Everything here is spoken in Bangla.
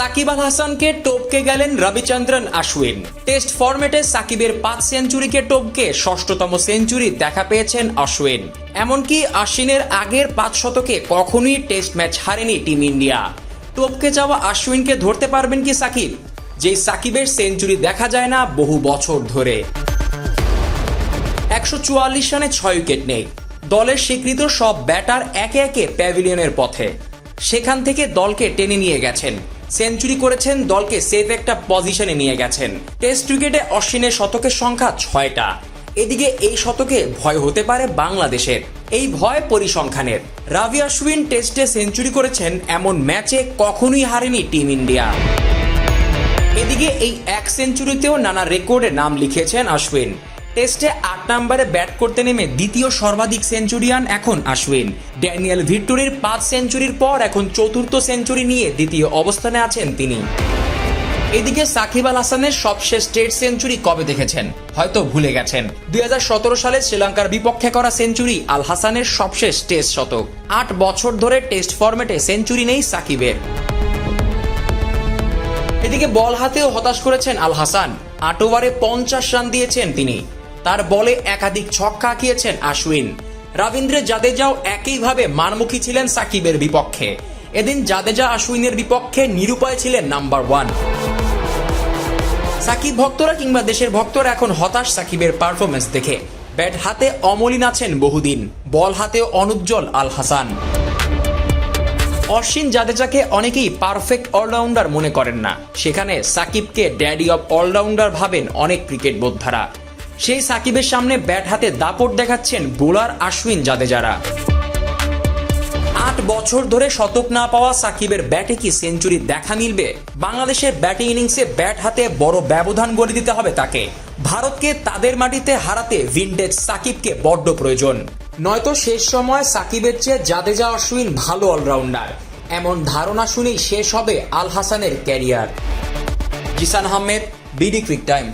সাকিব আল হাসানকে টপকে গেলেন রবিচন্দ্রন আশ্বিন টেস্ট ফরম্যাটে সাকিবের পাঁচ সেঞ্চুরিকে টপকে ষষ্ঠতম সেঞ্চুরি দেখা পেয়েছেন অশ্বিন এমনকি আশ্বিনের আগের পাঁচ শতকে কখনোই টেস্ট ম্যাচ হারেনি টিম ইন্ডিয়া। টপকে যাওয়া আশ্বিনকে ধরতে পারবেন কি সাকিব? যেই সাকিবের সেঞ্চুরি দেখা যায় না বহু বছর ধরে। একশো চুয়াল্লিশ রানে ছয় উইকেট নেই। দলের স্বীকৃত সব ব্যাটার একে একে প্যাভিলিয়নের পথে। সেখান থেকে দলকে টেনে নিয়ে গেছেন। সেঞ্চুরি করেছেন দলকে সেফ একটা পজিশনে নিয়ে গেছেন। টেস্ট ক্রিকেটে অশ্বিনের শতকের সংখ্যা ছয়টা। এদিকে এই শতকে ভয় হতে পারে বাংলাদেশের। এই ভয় পরিসংখ্যানের। রাভি আশ্বিন টেস্টে সেঞ্চুরি করেছেন এমন ম্যাচে কখনোই হারেনি টিম ইন্ডিয়া। এদিকে এই এক সেঞ্চুরিতেও নানা রেকর্ডে নাম লিখেছেন আশ্বিন টেস্টে আট নম্বরে ব্যাট করতে নেমে দ্বিতীয় সর্বাধিক সেঞ্চুরিয়ান এখন আশ্বিন। ড্যানিয়েল ভিক্টোরির পাঁচ সেঞ্চুরির পর এখন চতুর্থ সেঞ্চুরি নিয়ে দ্বিতীয় অবস্থানে আছেন তিনি। এদিকে সাকিব আল হাসানের সবশেষ টেস্ট সেঞ্চুরি কবে দেখেছেন? হয়তো ভুলে গেছেন। দুই হাজার সতেরো সালে শ্রীলঙ্কার বিপক্ষে করা সেঞ্চুরি আল হাসানের সবশেষ টেস্ট শতক। আট বছর ধরে টেস্ট ফরম্যাটে সেঞ্চুরি নেই সাকিবের। এদিকে বল হাতেও হতাশ করেছেন আল হাসান। আট ওভারে পঞ্চাশ রান দিয়েছেন তিনি। তার বলে একাধিক ছক্কা আঁকিয়েছেন আশ্বিন রবীন্দ্র জাদেজাও একইভাবে মারমুখী ছিলেন সাকিবের বিপক্ষে। এদিন জাদেজা আশ্বিনের বিপক্ষে নিরুপায় ছিলেন নাম্বার ওয়ান। সাকিব ভক্তরা কিংবা দেশের ভক্তরা এখন হতাশ সাকিবের পারফরমেন্স দেখে। ব্যাট হাতে অমলিন আছেন বহুদিন। বল হাতেও অনুজ্জ্বল আল হাসান অশ্বিন জাদেজাকে অনেকেই পারফেক্ট অলরাউন্ডার মনে করেন না। সেখানে সাকিবকে ড্যাডি অফ অলরাউন্ডার ভাবেন অনেক ক্রিকেট বোদ্ধারা সেই সাকিবের সামনে ব্যাট হাতে দাপট দেখাচ্ছেন বোলার আশ্বিন জাদেজারা। আট বছর ধরে শতক না পাওয়া সাকিবের ব্যাটে কি সেঞ্চুরি দেখা মিলবে? বাংলাদেশের ব্যাটিং ইনিংসে ব্যাট হাতে বড় ব্যবধান গড়ে দিতে হবে তাকে। ভারতকে তাদের মাটিতে হারাতে ভিন্টেজ সাকিবকে বড্ড প্রয়োজন। নয়তো শেষ সময় সাকিবের চেয়ে জাদেজা অশ্বিন ভালো অলরাউন্ডার। এমন ধারণা শুনেই শেষ হবে আল হাসানের career. Jisan Ahmed, BD cric time.